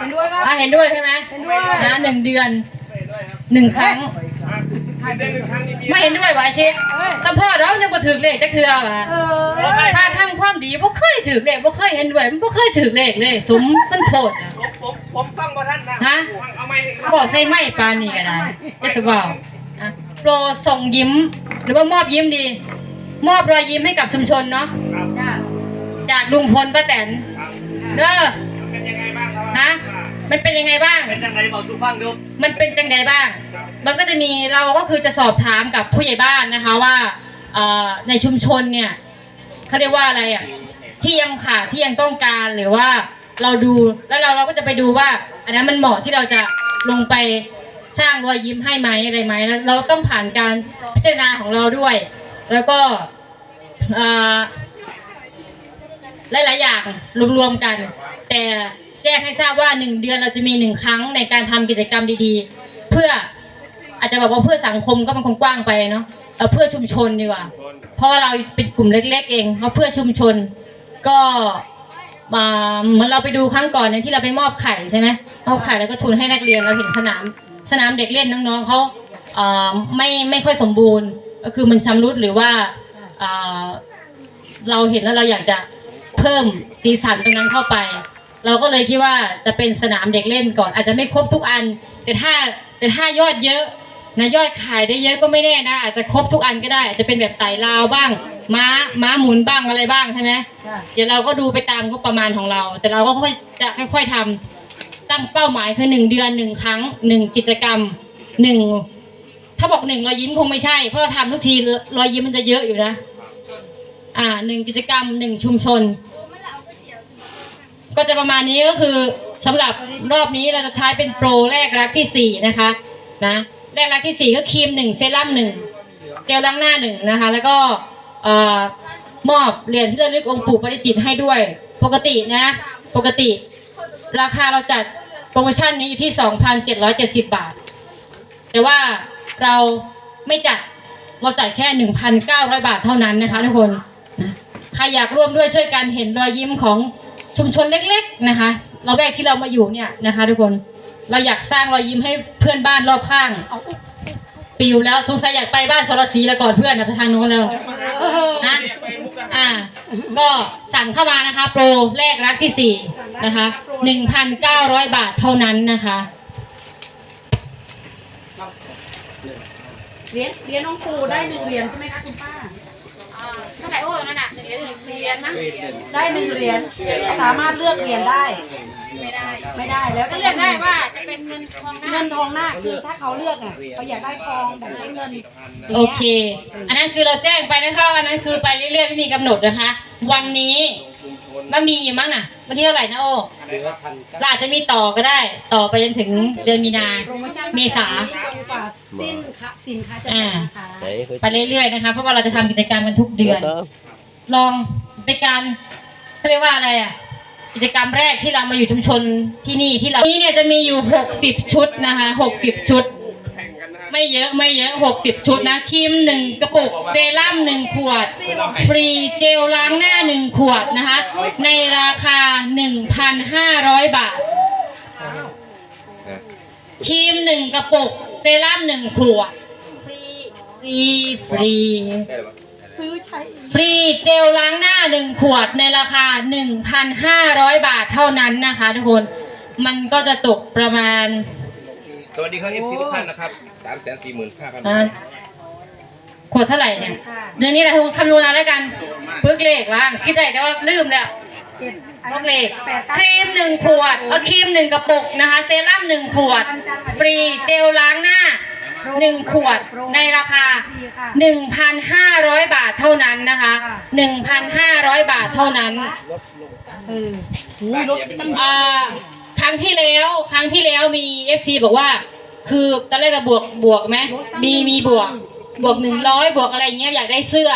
เห็นด้วยครับ อะเห็นด้วยใช่ไหมเห็นด้วย นะหนึ่งเดือนหนึ่งครั้งไม่เห็นด้วยวะไอ้ชิสัมพอเรายังบ่ถือเลขจักเทื่อวะเออถ้าทำความดีบ่เคยถือเลขบ่เคยเห็นด้วยมันบ่เคยถือเลขเลยสมมันโพดอะผมผมผมฟังบ่ท่านนะฮะ เอาไม่บอกใส่ไม่ปานนี้ก็ได้จะสบอกอะโปรส่งยิ้ม หรือว่ามอบยิ้มดี มอบรอยยิ้มให้กับชุมชนเนาะ ครับจ้าจากลุงพลป้าแตน ครับเด้อ เป็นยังไงบ้างครับฮะมันเป็นยังไงบ้าง เป็นยังไงบอกชูฟังดูมันเป็นจังไดบ้าง มันก็จะมีเราก็คือจะสอบถามกับผู้ใหญ่บ้านนะคะว่าเอ่อในชุมชนเนี่ยเขาเรียกว่าอะไรอะที่ยังขาดที่ยังต้องการหรือว่าเราดูแล้วเราเราก็จะไปดูว่า อันนั้นมันเหมาะที่เราจะลงไปสร้างรอยยิ้มให้ไหมอะไรไหมแล้วเราต้องผ่านการพิจารณาของเราด้วย แล้วก็เอ่อ หลายๆอย่างรวมๆกัน แต่แจ้งให้ทราบว่าหนึ่งเดือนเราจะมีหนึ่งครั้งในการทำกิจกรรมดีๆ เพื่ออาจจะบอกว่าเพื่อสังคมก็มันคงกว้างไปเนาะเอาเพื่อชุมชนดีกว่า เพราะว่าเราเป็นกลุ่มเล็กๆ เองเพราะเพื่อชุมชนก็มาเหมือนเราไปดูครั้งก่อนเนี่ยที่เราไปมอบไข่ใช่ไหมมอบไข่แล้วก็ทุนให้นักเรียนเราเห็นสนามสนามเด็กเล่นน้องๆเขาเไม่ไม่ค่อยสมบูรณ์ ก็คือมันชำรุดหรือว่าเราเห็นแล้วเราอยากจะ เพิ่มสีสันตรงนั้นเข้าไป เราก็เลยคิดว่าจะเป็นสนามเด็กเล่นก่อน อาจจะไม่ครบทุกอัน แต่ถ้าแต่ถ้ายอดเยอะนะยอดขายได้เยอะก็ไม่แน่นะอาจจะครบทุกอันก็ได้ อาจจะเป็นแบบไต่ราวบ้าง ม้าม้าหมุนบ้างอะไรบ้างใช่ไหมจ้าเดี๋ยวเราก็ดูไปตามงบประมาณของเรา แต่เราก็ค่อยจะค่อยๆทำตั้งเป้าหมายคือหนึ่งเดือนหนึ่งครั้งหนึ่งกิจกรรมหนึ่งถ้าบอกหนึ่งรอยยิ้มคงไม่ใช่ เพราะเราทำทุกทีรอยยิ้มมันจะเยอะอยู่นะ อ่าหนึ่งกิจกรรมหนึ่งชุมชน ก็จะประมาณนี้ก็คือสำหรับรอบนี้เราจะใช้เป็นโปรแรกรักที่สี่นะคะนะแรกรักที่สี่ก็ครีมหนึ่งเซรั่มหนึ่งเจลล้างหน้าหนึ่งนะคะ แล้วก็เอ่อมอบเหรียญที่ระลึกองค์ปู่ปริจิตให้ด้วย ปกตินะ ปกติ ราคาเราจัดโปรโมชั่นนี้อยู่ที่ 2,770 บาท แต่ว่าเราไม่จัดเราจัดแค่ 1,900 บาทเท่านั้นนะคะทุกคน ใครอยากร่วมด้วยช่วยกันเห็นรอยยิ้มของ ชุมชนเล็กๆนะคะเราแรกที่เรามาอยู่เนี่ยนะคะ ทุกคนเราอยากสร้างรอยยิ้มให้เพื่อนบ้านรอบข้างปิวแล้วสงสัยอยากไปบ้านสรศรีแล้วก่อนเพื่อนนะไปทางโน้นแล้วนะอ่า ก็สั่งเข้ามานะคะ โปรแรกรักที่สี่นะคะหนึ่งพันเก้าร้อยบาทเท่านั้นนะคะเรียญเรียญน้องปูได้หนึ่งเรียญใช่ไหมคะคุณป้าไหร่โอ้นั่นน่ะหนึ่งเหรี ยญหนึ่งเหรียญมั้งได้หนึ่งเหรียญสามารถเลือกเหรียญได้ ไม่ได้ ไม่ได้แล้วก็เลือกได้ว่าจะเป็นเงินทองหเงิน้านทองหน้าคือถ้าเขาเลือกอะเขาอยากได้ทองแบบได้เงินโอเค อันนั้นคือเราแจ้งไปนะคะอันนั้นคือไปเรื่อยๆไม่มีกำหนดนะคะ วันนี้มันมีอยู่มั้งน่ะวันที่เท่าไหร่นะโอ้เราอาจจะมีต่อก็ได้ ต่อไปจนถึงเดือนมีนา โปรโมชั่นเมษา จนกว่าสิ้นค่ะสินค้าจะหมอ่าดนะคะ ไปเรื่อยๆนะคะ เพราะว่าเราจะทำกิจกรรมกันทุกเดือน ลอง เป็นการเขาเรียกว่าอะไรอะกิจกรรมแรกที่เรามาอยู่ชุมชนที่นี่ที่เรานี่เนี่ยจะมีอยู่หกสิบชุดนะคะหกสิบชุด ไม่เยอะไม่เยอะหกสิบชุดนะครีมหนึ่งกระปุกเซรั่มหนึ่งขวด ฟรีเจลล้างหน้าหนึ่งขวดนะคะ ในราคาหนึ่งพันห้าร้อยบาทครีมหนึ่งกระปุก เซรั่มหนึ่งขวด ฟรี ฟรี ฟรี ซื้อใช้ฟรีเจลล้างหน้าหนึ่งขวดในราคาหนึ่งพันห้าร้อยบาทเท่านั้นนะคะทุกคน มันก็จะตกประมาณสวัสดีครับ FC ทุกท่านนะครับสามแสนสี่หมื่นห้าพันอ่าขวดเท่าไหร่เนี่ย เดือนนี้แหละทุกคนคำนวณเอาแล้วกันเพิ่งเลขว่างคิดได้แต่ว่าลืมแล้ว เจ็ดเพิ่งเลขแปดครีมหนึ่งขวดเอาครีมหนึ่งกระปุกนะคะ เซรั่มหนึ่งขวด ฟรีเจลล้างหน้า หนึ่งขวดในราคาดีค่ะหนึ่งพันห้าร้อยบาทเท่านั้นนะคะหนึ่งพันห้าร้อยบาทเท่านั้นเอออ่าครั้งที่แล้วครั้งที่แล้วมีเอฟซีบอกว่า คือตอนแรกเราบวกบวกไหมมีมีบวกบวกหนึ่งร้อยบวกอะไรเงี้ยอยากได้เสื้อ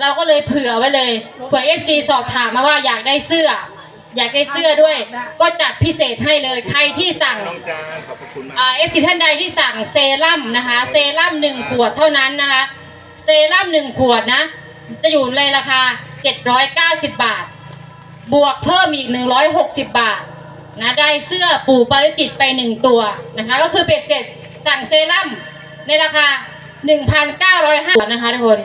เราก็เลยเผื่อไว้เลยเผื่อเอฟซีสอบถามมาว่าอยากได้เสื้อ อยากได้เสื้อด้วย ก็จัดพิเศษให้เลยใครที่สั่ง น้องจานขอบพระคุณมาก เอฟซีท่านใดที่สั่งเซรั่มนะคะ เซรั่มหนึ่งขวดเท่านั้นนะคะ เซรั่มหนึ่งขวดนะ จะอยู่ในราคา 790 บาท บวกเพิ่มอีก 160 บาทนะได้เสื้อปู่ปาริจิตไปหนึ่งตัวนะคะ ก็คือเป็ดเสร็จสั่งเซรั่มในราคา 1,905นะคะทุกคน